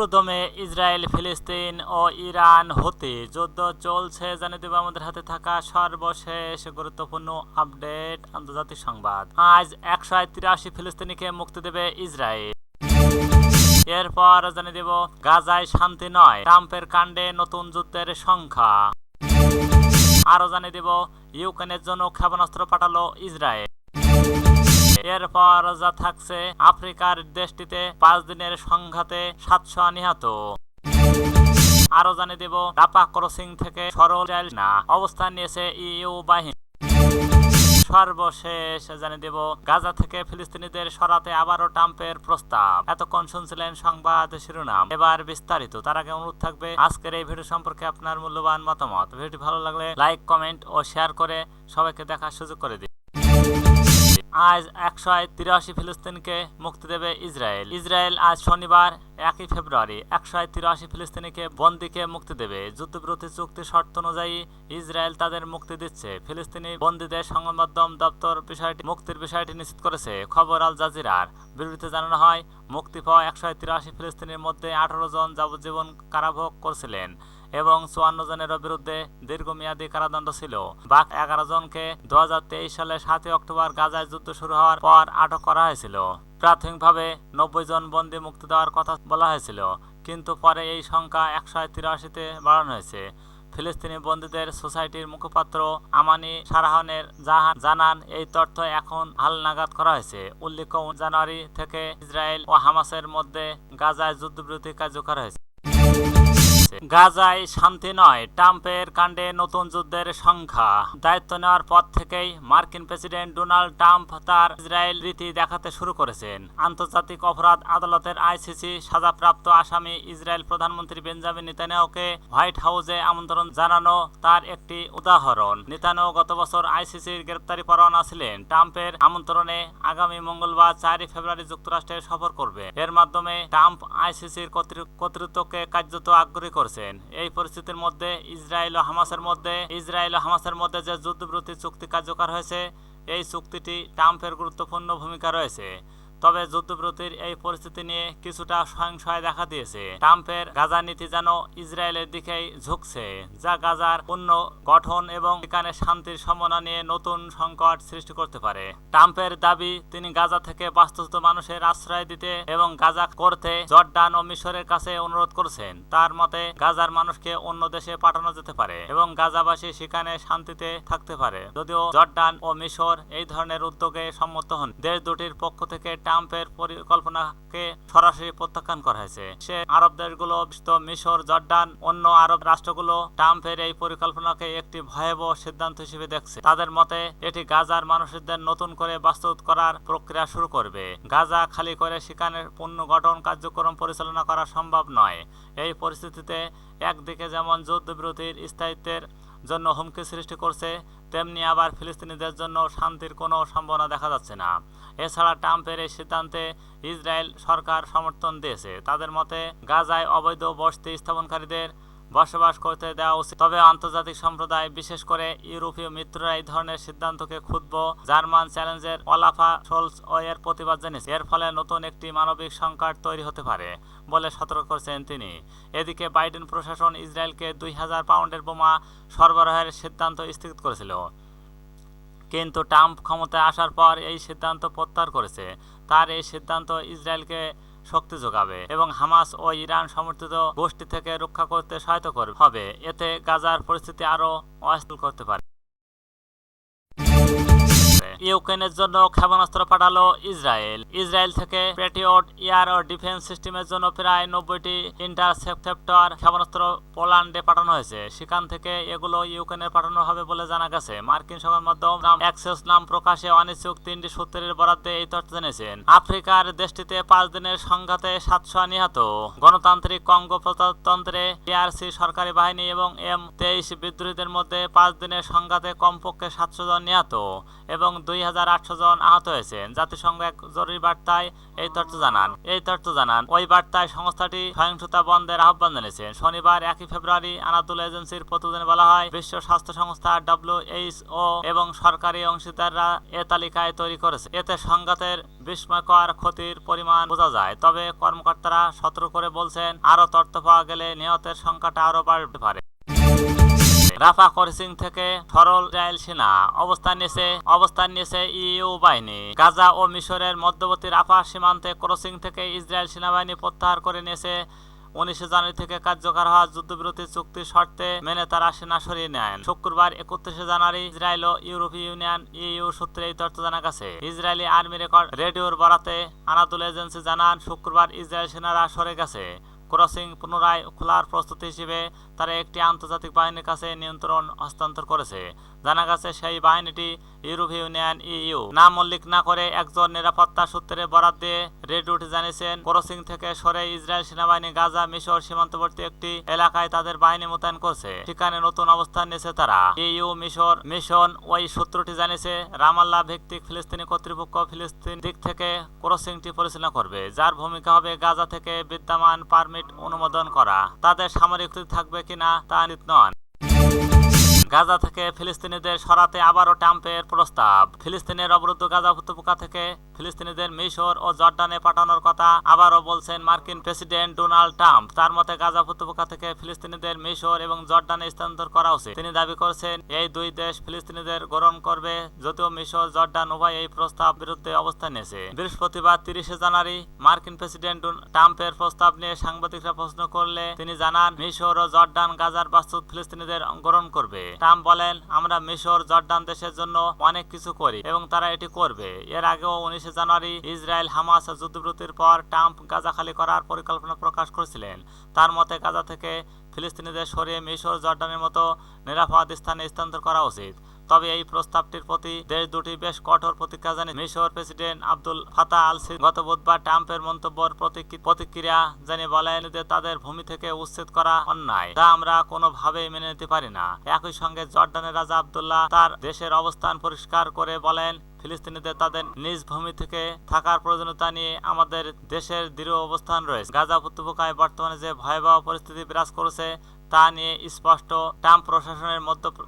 পুরোদমে ইসরায়েল, ফিলিস্তিন ও ইরান হতে যুদ্ধ চলছে জানিয়ে দেব আমাদের হাতে থাকা সর্বশেষ গুরুত্বপূর্ণ আপডেট আন্তর্জাতিক সংবাদ। আজ একশো তিরাশি ফিলিস্তিনিকে মুক্তি দেবে ইসরায়েল। এরপর জানিয়ে দেব গাজায় শান্তি নয়, ট্রাম্পের কাণ্ডে নতুন যুদ্ধের সংখ্যা। আরও জানিয়ে দেব ইউক্রেনের জন্য ক্ষেপণাস্ত্র পাঠালো ইসরায়েল। এরপর যা থাকছে আফ্রিকার দেশটিতে পাঁচ দিনের সংঘাতে সাতশো নিহত। আরও জানিয়ে দেব রাপা ক্রসিং থেকে সরল না। অবস্থান নিয়েছে ইউ বাহিনী। সর্বশেষ জানিয়ে দেব, গাজা থেকে ফিলিস্তিনিদের সরাতে আবারও ট্রাম্পের প্রস্তাব। এতক্ষণ শুনছিলেন সংবাদ শিরোনাম। এবার বিস্তারিত। তার আগে অনুরোধ থাকবে, আজকের এই ভিডিও সম্পর্কে আপনার মূল্যবান মতামত। ভিডিওটি ভালো লাগলে লাইক, কমেন্ট ও শেয়ার করে সবাইকে দেখার সুযোগ করে দিন। আজ একশো তিরাশি ফিলিস্তিনকে মুক্তি দেবে ইসরায়েল। ইসরায়েল আজ শনিবার, একই ফেব্রুয়ারি একশো তিরাশি ফিলিস্তিনিকে বন্দিকে মুক্তি দেবে। যুদ্ধবিরতি চুক্তি শর্ত অনুযায়ী ইসরায়েল তাদের মুক্তি দিচ্ছে। ফিলিস্তিনি বন্দীদের সংবাদ মাধ্যম দপ্তর বিষয়টি মুক্তির বিষয়টি নিশ্চিত করেছে। খবর আল জাজিরার। বিবৃতিতে জানানো হয়, মুক্তি পাওয়া একশো তিরাশি ফিলিস্তিনির মধ্যে আঠারো জন যাবজ্জীবন কারাভোগ করছিলেন। এবং চুয়ান্ন জনের বিরুদ্ধে দীর্ঘমেয়াদী কারাদণ্ড ছিল। বাক এগারো জনকে দু সালে সাতই অক্টোবর গাজায় যুদ্ধ শুরু হওয়ার পর আটক করা হয়েছিল। প্রাথমিকভাবে নব্বই জন বন্দী মুক্তি দেওয়ার কথা বলা হয়েছিল, কিন্তু পরে এই সংখ্যা একশো তিরাশিতে বাড়ানো হয়েছে। ফিলিস্তিনি বন্দীদের সোসাইটির মুখপাত্র আমানি সারাহনের জাহান জানান, এই তথ্য এখন হালনাগাদ করা হয়েছে। উল্লেখ্য, জানুয়ারি থেকে ইসরায়েল ও হামাসের মধ্যে গাজায় যুদ্ধবিরতি কার্যকর হয়েছে। গাজায় শান্তি নয়, ট্রাম্পের কাণ্ডে নতুন যুদ্ধের সংখ্যা। দায়িত্ব নেওয়ার পর থেকেই মার্কিন প্রেসিডেন্ট ডোনাল্ড ট্রাম্প তার ইসরায়েল রীতি দেখাতে শুরু করেছেন। আন্তর্জাতিক অপরাধ আদালতের আইসিসি সাজাপ্রাপ্ত আসামি ইসরায়েল প্রধানমন্ত্রী বেঞ্জামিন নেতানিয়াহুকে হোয়াইট হাউসে আমন্ত্রণ জানানো তার একটি উদাহরণ। নেতানিয়াহু গত বছর আইসিসির গ্রেপ্তারি পরোয়ানা ছিলেন। ট্রাম্পের আমন্ত্রণে আগামী মঙ্গলবার চারই ফেব্রুয়ারি যুক্তরাষ্ট্রে সফর করবে এর মাধ্যমে ট্রাম্প আইসিসির কর্তৃত্বকে কার্যত আগ্রহী করছেন। এই পরিস্থিতির মধ্যে ইসরায়েল ও হামাসের মধ্যে, ইসরায়েল ও হামাসের মধ্যে যে যুদ্ধবিরতি চুক্তি কার্যকর হয়েছে, এই চুক্তিটি ট্রাম্পের গুরুত্বপূর্ণ ভূমিকা রয়েছে। তবে যুদ্ধবিরতির এই পরিস্থিতি নিয়ে কিছুটা সহিংসয় দেখা দিয়েছে। ট্রাম্পের গাজা নীতি যেন ইসরায়েলের দিকেই ঝুঁকছে, যা গাজার পূর্ণ গঠন এবং এখানে শান্তির সম্ভাবনা নিয়ে নতুন সংকট সৃষ্টি করতে পারে। ট্রাম্পের দাবি, তিনি গাজা থেকে বাস্তুত মানুষের আশ্রয় দিতে এবং গাজা করতে জর্ডান ও মিশরের কাছে অনুরোধ করেছেন। তার মতে, গাজার মানুষকে অন্য দেশে পাঠানো যেতে পারে এবং গাজাবাসী সেখানে শান্তিতে থাকতে পারে। যদিও জর্ডান ও মিশর এই ধরনের উদ্যোগে সম্মত হন। দেশ দুটির পক্ষ থেকে ট্রাম্পের পরিকল্পনাকে সরাসরি প্রত্যাখ্যান করা হয়েছে। সে আরব দেশগুলো মিশর, জর্ডান, অন্য আরব রাষ্ট্রগুলো ট্রাম্পের এই পরিকল্পনাকে একটি ভয়াবহ সিদ্ধান্ত হিসেবে দেখছে। তাদের মতে, এটি গাজার মানুষদের নতুন করে বাস্তব করার প্রক্রিয়া শুরু করবে। গাজা খালি করে সেখানে পুনর্গঠন কার্যক্রম পরিচালনা করা সম্ভব নয়। এই পরিস্থিতিতে একদিকে যেমন যুদ্ধবিরতির স্থায়িত্বের জন্য হুমকি সৃষ্টি করছে, তেমনি আবার ফিলিস্তিনিদের জন্য শান্তির কোনো সম্ভাবনা দেখা যাচ্ছে না। এছাড়া ট্রাম্পের এই সিদ্ধান্তে ইসরায়েল সরকার সমর্থন দিয়েছে। তাদের মতে, গাজায় অবৈধ বসতি স্থাপনকারীদের বসবাস করতে দেওয়া উচিত। তবে আন্তর্জাতিক সম্প্রদায়, বিশেষ করে ইউরোপীয় মিত্ররা এই ধরনের সিদ্ধান্তকে ক্ষুদ্র জার্মান চ্যালেঞ্জের অলাফা ও এর প্রতিবাদ জানিয়েছে। এর ফলে নতুন একটি মানবিক সংকট তৈরি হতে পারে বলে সতর্ক করেছেন তিনি। এদিকে বাইডেন প্রশাসন ইসরায়েলকে দুই হাজার পাউন্ডের বোমা সরবরাহের সিদ্ধান্ত স্থগিত করেছিল। কিন্তু ট্রাম্প ক্ষমতায় আসার পর এই সিদ্ধান্ত প্রত্যাহার করেছে। তার এই সিদ্ধান্ত ইসরায়েলকে শক্তি যোগাবে এবং হামাস ও ইরান সমর্থিত গোষ্ঠী থেকে রক্ষা করতে সহায়তা করবে। হবে, এতে গাজার পরিস্থিতি আরও অস্থির করতে পারে। ইউক্রেনের জন্য ক্ষেপণাস্ত্র পাঠালো ইসরায়েল। ইসরায়েল থেকে পেট্রিয়ট এয়ার ও ডিফেন্স সিস্টেমের জন্য প্রায় নব্বইটি ইন্টারসেপ্টর ক্ষেপণাস্ত্র পোল্যান্ডে পাঠানো হয়েছে। সেখান থেকে এগুলো ইউক্রেনে পাঠানো হবে বলে জানা গেছে। মার্কিন সংবাদ মাধ্যম অ্যাক্সেস নাম প্রকাশে অনিচ্ছুক তিনটি সূত্রের বরাদ্দে এই তথ্য জেনেছেন আফ্রিকার দেশটিতে পাঁচ দিনের সংঘাতে সাতশো নিহত। গণতান্ত্রিক কঙ্গো প্রজাতন্ত্রে টিআরসি সরকারি বাহিনী এবং এম তেইশ বিদ্রোহীদের মধ্যে পাঁচ দিনের সংঘাতে কমপক্ষে সাতশো জন নিহত এবং দুই হাজার আটশো জন আহত হয়েছেন। জাতিসংঘ এক জরুরি বার্তায় এই তথ্য জানান। এই তথ্য জানান, ওই বার্তায় সংস্থাটি সহিংসতা বন্ধের আহ্বান জানিয়েছেন। শনিবার একই ফেব্রুয়ারি আনাদুল এজেন্সির প্রতিবেদনে বলা হয়, বিশ্ব স্বাস্থ্য সংস্থা এবং সরকারি অংশীদাররা এ তালিকায় তৈরি করেছে। এতে সংঘাতের বিস্ময়কর ক্ষতির পরিমাণ বোঝা যায়। তবে কর্মকর্তারা সতর্ক করে বলছেন, আরও তথ্য পাওয়া গেলে নিহতের সংখ্যাটা আরও বাড়তে পারে। রাফা ক্রসিং থেকে সরল ইসরায়েল সেনা। অবস্থান নিয়েছে অবস্থান নিয়েছে ইইউ বাহিনী। গাজা ও মিশরের মধ্যবর্তী রাফা সীমান্তে ক্রসিং থেকে ইসরায়েল সেনাবাহিনী প্রত্যাহার করে নিয়েছে। উনিশে জানুয়ারি থেকে কার্যকর হওয়া যুদ্ধবিরতি চুক্তির শর্তে মেনে তারা সেনা সরিয়ে নেন। শুক্রবার একত্রিশে জানুয়ারি ইসরায়েল ও ইউরোপীয় ইউনিয়ন ইইউ সূত্রে এই তথ্য জানা গেছে। ইসরায়েলি আর্মি রেকর্ড রেডিওর বরাতে আনাদুল এজেন্সি জানান, শুক্রবার ইসরায়েল সেনারা সরে গেছে। ক্রসিং পুনরায় খোলার প্রস্তুতি হিসেবে তারা একটি আন্তর্জাতিক বাহিনীর কাছে নিয়ন্ত্রণ হস্তান্তর করেছে। জানা গেছে, সেই বাহিনীটি ইউরোপীয় ইউনিয়ন ইইউ নাম উল্লেখ না করে একজন নিরাপত্তা সূত্রে বরাদ দিয়ে রেডিওটি জানিয়েছেন, ক্রসিং থেকে সরে ইসরায়েল সেনাবাহিনী গাজা মিশর সীমান্তবর্তী একটি এলাকায় তাদের বাহিনী মোতায়েন করছে। সেখানে নতুন অবস্থান নিয়েছে তারা। ইইউ মিশর, মিশন ওই সূত্রটি জানিয়েছে রামাল্লাহ ভিত্তিক ফিলিস্তিনি কর্তৃপক্ষ ফিলিস্তিন দিক থেকে ক্রসিংটি পরিচালনা করবে, যার ভূমিকা হবে গাজা থেকে বিদ্যমান পারমিট অনুমোদন করা। তাদের সামরিক থাকবে কিনা তা নিত নন গাজা থেকে ফিলিস্তিনিদের সরাতে আবারও ট্রাম্পের প্রস্তাব। ফিলিস্তিনের অবরুদ্ধ গাজা উপত্যকা থেকে ফিলিস্তিনিদের মিশর ও জর্ডানে পাঠানোর কথা আবারও বলছেন মার্কিন প্রেসিডেন্ট ডোনাল্ড ট্রাম্প। তার মতে গাজা উপত্যকা থেকে ফিলিস্তিনিদের মিশর এবং জর্ডানে স্থানান্তর করা উচিত। তিনি দাবি করেছেন, এই দুই দেশ ফিলিস্তিনিদের গ্রহণ করবে, যদিও মিশর, জর্ডান উভয় এই প্রস্তাব বিরুদ্ধে অবস্থান নিয়েছে। বৃহস্পতিবার তিরিশে জানুয়ারি মার্কিন প্রেসিডেন্ট ট্রাম্পের প্রস্তাব নিয়ে সাংবাদিকরা প্রশ্ন করলে তিনি জানান, মিশর ও জর্ডান গাজার বাস্তুত ফিলিস্তিনিদের গ্রহণ করবে। ট্রাম্প বলেন, আমরা মিশর, জর্ডান দেশের জন্য অনেক কিছু করি এবং তারা এটি করবে। এর আগেও উনিশে জানুয়ারি ইসরায়েল হামাস যুদ্ধবিরতির পর ট্রাম্প গাজা খালি করার পরিকল্পনা প্রকাশ করেছিলেন। তার মতে, গাজা থেকে ফিলিস্তিনিদের সরিয়ে মিশর, জর্ডানের মতো নিরাপদ স্থানে স্থানান্তর করা উচিত। তবে এই প্রস্তাবটির প্রতি দেশ দুটি বেশ কঠোর প্রতিক্রিয়া জানিয়ে মিশর প্রেসিডেন্ট আব্দুল ফাতা আল সিসি গত বুধবার ট্রাম্পের মন্তব্যের প্রতিক্রিয়া জানিয়ে বলেন যে তাদের ভূমি থেকে উচ্ছেদ করা অন্যায় তা আমরা কোনোভাবেই মেনে নিতে পারি না। একই সঙ্গে জর্ডানের রাজা আব্দুল্লাহ তার দেশের অবস্থান পরিষ্কার করে বলেন, ফিলিস্তিনিদের তাদের নিজ ভূমি থেকে থাকার প্রয়োজনীয়তা নিয়ে আমাদের দেশের দৃঢ় অবস্থান রয়েছে। গাজা উপত্যকায় বর্তমানে যে ভয়াবহ পরিস্থিতি বিরাজ করেছে, তা নিয়ে স্পষ্ট ট্রাম্প প্রশাসনের মধ্য